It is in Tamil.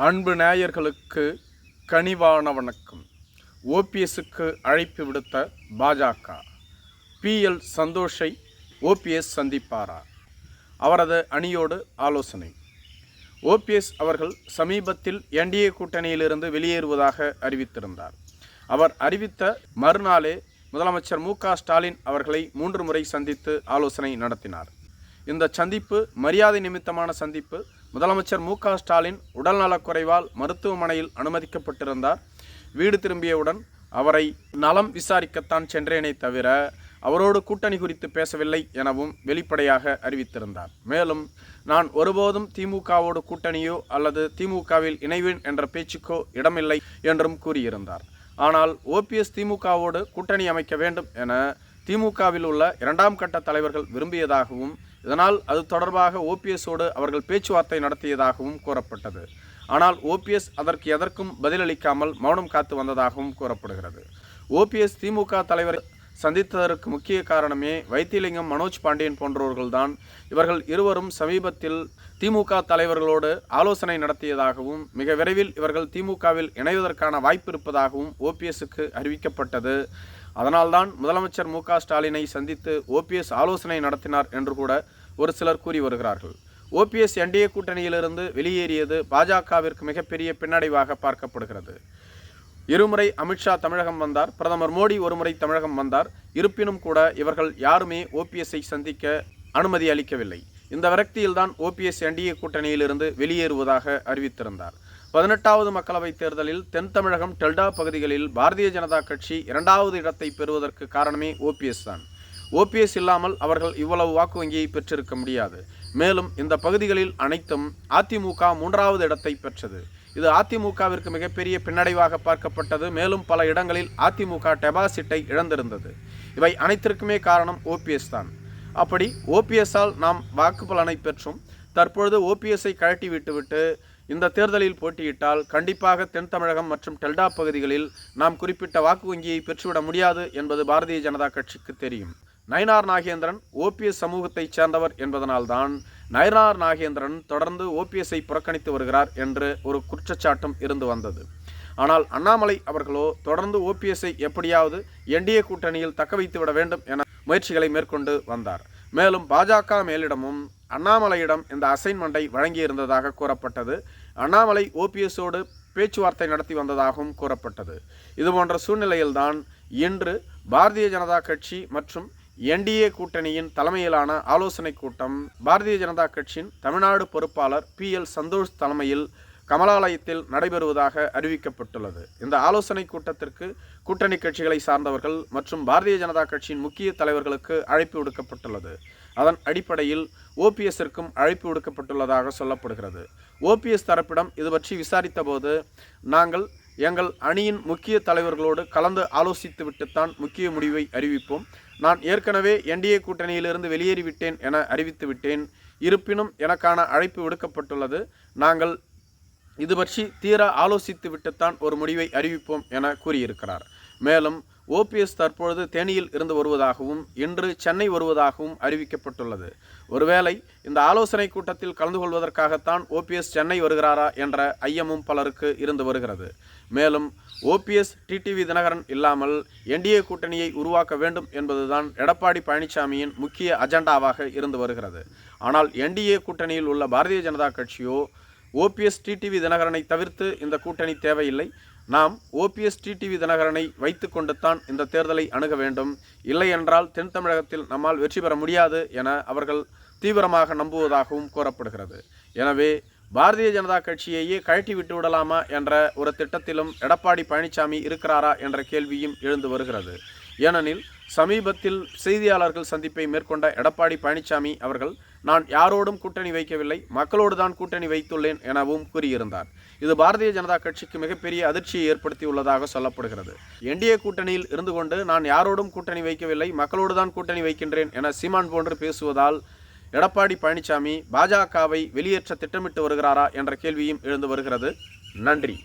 அன்பு நேயர்களுக்கு கனிவான வணக்கம். ஓபிஎஸ்க்கு அழைப்பு விடுத்த பாஜக. பிஎல் சந்தோஷை ஓபிஎஸ் சந்திப்பாரா? அவரது அணியோடு ஆலோசனை. ஓபிஎஸ் அவர்கள் சமீபத்தில் என்டிஏ கூட்டணியிலிருந்து வெளியேறுவதாக அறிவித்திருந்தார். அவர் அறிவித்த மறுநாளே முதலமைச்சர் மு. க. ஸ்டாலின் அவர்களை மூன்று முறை சந்தித்து ஆலோசனை நடத்தினார். இந்த சந்திப்பு மரியாதை நிமித்தமான சந்திப்பு முதலமைச்சர் மு க ஸ்டாலின் உடல்நலக்குறைவால் மருத்துவமனையில் அனுமதிக்கப்பட்டிருந்தார். வீடு திரும்பியவுடன் அவரை நலம் விசாரிக்கத்தான் சென்றேனே தவிர அவரோடு கூட்டணி குறித்து பேசவில்லை எனவும் வெளிப்படையாக அறிவித்திருந்தார். மேலும் நான் ஒருபோதும் திமுகவோடு கூட்டணியோ அல்லது திமுகவில் இணைவேன் என்ற பேச்சுக்கோ இடமில்லை என்றும் கூறியிருந்தார். ஆனால் ஓபிஎஸ் திமுகவோடு கூட்டணி அமைக்க வேண்டும் என திமுகவில் உள்ள இரண்டாம் கட்ட தலைவர்கள் விரும்பியதாகவும் இதனால் அது தொடர்பாக ஓபிஎஸோடு அவர்கள் பேச்சுவார்த்தை நடத்தியதாகவும் கூறப்பட்டது. ஆனால் ஓபிஎஸ் அதற்கு எதற்கும் பதிலளிக்காமல் மௌனம் காத்து வந்ததாகவும் கூறப்படுகிறது. ஓபிஎஸ் திமுக தலைவர் சந்தித்ததற்கு முக்கிய காரணமே வைத்தியலிங்கம் மனோஜ் பாண்டியன் போன்றவர்கள்தான் இவர்கள் இருவரும் சமீபத்தில் திமுக தலைவர்களோடு ஆலோசனை நடத்தியதாகவும் மிக விரைவில் இவர்கள் திமுகவில் இணைவதற்கான வாய்ப்பு இருப்பதாகவும் ஓபிஎஸ்க்கு அறிவிக்கப்பட்டது. அதனால்தான் முதலமைச்சர் மு ஸ்டாலினை சந்தித்து ஓபிஎஸ் ஆலோசனை நடத்தினார் என்று கூட ஒரு சிலர் கூறி வருகிறார்கள். ஓபிஎஸ் என்டிஏ கூட்டணியிலிருந்து வெளியேறியது பாஜகவிற்கு மிகப்பெரிய பின்னடைவாக பார்க்கப்படுகிறது. இருமுறை அமித்ஷா தமிழகம் வந்தார் பிரதமர் மோடி ஒருமுறை தமிழகம் வந்தார் இருப்பினும் கூட இவர்கள் யாருமே ஓபிஎஸ்ஐ சந்திக்க அனுமதி அளிக்கவில்லை. இந்த விரக்தியில்தான் ஓபிஎஸ் என்டிஏ கூட்டணியிலிருந்து வெளியேறுவதாக அறிவித்திருந்தார். பதினெட்டாவது மக்களவைத் தேர்தலில் தென் தமிழகம் டெல்டா பகுதிகளில் பாரதிய ஜனதா கட்சி இரண்டாவது இடத்தை பெறுவதற்கு காரணமே ஓபிஎஸ் தான். ஓபிஎஸ் இல்லாமல் அவர்கள் இவ்வளவு வாக்கு வங்கியை பெற்றிருக்க முடியாது. மேலும் இந்த பகுதிகளில் அனைத்தும் அதிமுக மூன்றாவது இடத்தை பெற்றது. இது அதிமுகவிற்கு மிகப்பெரிய பின்னடைவாக பார்க்கப்பட்டது. மேலும் பல இடங்களில் அதிமுக டெபாசிட்டை இழந்திருந்தது. இவை அனைத்திற்குமே காரணம் ஓபிஎஸ் தான். அப்படி ஓபிஎஸ்ஸால் நாம் வாக்கு பலனை பெற்றும். தற்பொழுது ஓபிஎஸ்ஐ கழட்டி விட்டுவிட்டு இந்த தேர்தலில் போட்டியிட்டால் கண்டிப்பாக தென் தமிழகம் மற்றும் டெல்டா பகுதிகளில் நாம் குறிப்பிட்ட வாக்கு வங்கியை பெற்றுவிட முடியாது என்பது பாரதிய ஜனதா கட்சிக்கு தெரியும். நயனார் நாகேந்திரன் ஓபிஎஸ் சமூகத்தைச் சேர்ந்தவர் என்பதனால்தான் நயனார் நாகேந்திரன் தொடர்ந்து ஓபிஎஸ்ஐ புறக்கணித்து வருகிறார் என்று ஒரு குற்றச்சாட்டும் இருந்து வந்தது. ஆனால் அண்ணாமலை அவர்களோ தொடர்ந்து ஓபிஎஸ்ஐ எப்படியாவது என்டிஏ கூட்டணியில் தக்க வைத்து விட வேண்டும் என முயற்சிகளை மேற்கொண்டு வந்தார். மேலும் பாஜக மேலிடமும் அண்ணாமலையிடம் இந்த அசைன்மெண்ட்டை வழங்கியிருந்ததாக கூறப்பட்டது. அண்ணாமலை ஓபிஎஸோடு பேச்சுவார்த்தை நடத்தி வந்ததாகவும் கூறப்பட்டது. இதுபோன்ற சூழ்நிலையில்தான் இன்று பாரதிய ஜனதா கட்சி மற்றும் என்டிஏ கூட்டணியின் தலைமையிலான ஆலோசனை கூட்டம் பாரதிய ஜனதா கட்சியின் தமிழ்நாடு பொறுப்பாளர் பி எல் சந்தோஷ் தலைமையில் கமலாலயத்தில் நடைபெறுவதாக அறிவிக்கப்பட்டுள்ளது. இந்த ஆலோசனை கூட்டத்திற்கு கூட்டணி கட்சிகளை சார்ந்தவர்கள் மற்றும் பாரதிய ஜனதா கட்சியின் முக்கிய தலைவர்களுக்கு அழைப்பு விடுக்கப்பட்டுள்ளது. அதன் அடிப்படையில் ஓபிஎஸ்ஸிற்கும் அழைப்பு விடுக்கப்பட்டுள்ளதாக சொல்லப்படுகிறது. ஓபிஎஸ் தரப்பிடம் இது பற்றி விசாரித்தபோது நாங்கள் எங்கள் அணியின் முக்கிய தலைவர்களோடு கலந்து ஆலோசித்துவிட்டுத்தான் முக்கிய முடிவை அறிவிப்போம். நான் ஏற்கனவே என்டிஏ கூட்டணியிலிருந்து வெளியேறிவிட்டேன் என அறிவித்துவிட்டேன். இருப்பினும் எனக்கான அழைப்பு விடுக்கப்பட்டுள்ளது. நாங்கள் இது பற்றி தீர ஆலோசித்து விட்டுத்தான் ஒரு முடிவை அறிவிப்போம் என கூறியிருக்கிறார். மேலும் ஓபிஎஸ் தற்பொழுது தேனியில் இருந்து வருவதாகவும் இன்று சென்னை வருவதாகவும் அறிவிக்கப்பட்டுள்ளது. ஒருவேளை இந்த ஆலோசனை கூட்டத்தில் கலந்து கொள்வதற்காகத்தான் ஓபிஎஸ் சென்னை வருகிறாரா என்ற ஐயமும் பலருக்கு இருந்து வருகிறது. மேலும் ஓபிஎஸ் டிடிவி தினகரன் இல்லாமல் என்டிஏ கூட்டணியை உருவாக்க வேண்டும் என்பதுதான் எடப்பாடி பழனிசாமியின் முக்கிய அஜெண்டாவாக இருந்து வருகிறது. ஆனால் என்டிஏ கூட்டணியில் உள்ள பாரதிய ஜனதா கட்சியோ ஓபிஎஸ் டிடிவி தினகரனை தவிர்த்து இந்த கூட்டணி தேவையில்லை. நாம் ஓபிஎஸ் டிடிவி தினகரனை வைத்து கொண்டுத்தான் இந்த தேர்தலை அணுக வேண்டும். இல்லை என்றால் தென் தமிழகத்தில் நம்மால் வெற்றி பெற முடியாது என அவர்கள் தீவிரமாக நம்புவதாகவும் கூறப்படுகிறது. எனவே பாரதிய ஜனதா கட்சியையே கழட்டி விட்டு விடலாமா என்ற ஒரு திட்டத்திலும் எடப்பாடி பழனிசாமி இருக்கிறாரா என்ற கேள்வியும் எழுந்து வருகிறது. ஏனெனில் சமீபத்தில் செய்தியாளர்கள் சந்திப்பை மேற்கொண்ட எடப்பாடி பழனிசாமி அவர்கள் நான் யாரோடும் கூட்டணி வைக்கவில்லை மக்களோடு தான் கூட்டணி வைத்துள்ளேன் எனவும் கூறியிருந்தார். இது பாரதிய ஜனதா கட்சிக்கு மிகப்பெரிய அதிர்ச்சியை ஏற்படுத்தியுள்ளதாக சொல்லப்படுகிறது. என்டிஏ கூட்டணியில் இருந்து கொண்டு நான் யாரோடும் கூட்டணி வைக்கவில்லை மக்களோடு தான் கூட்டணி வைக்கின்றேன் என சீமான் போன்று பேசுவதால் எடப்பாடி பழனிசாமி பாஜகவை வெளியேற்ற திட்டமிட்டு வருகிறாரா என்ற கேள்வியும் எழுந்து வருகிறது. நன்றி.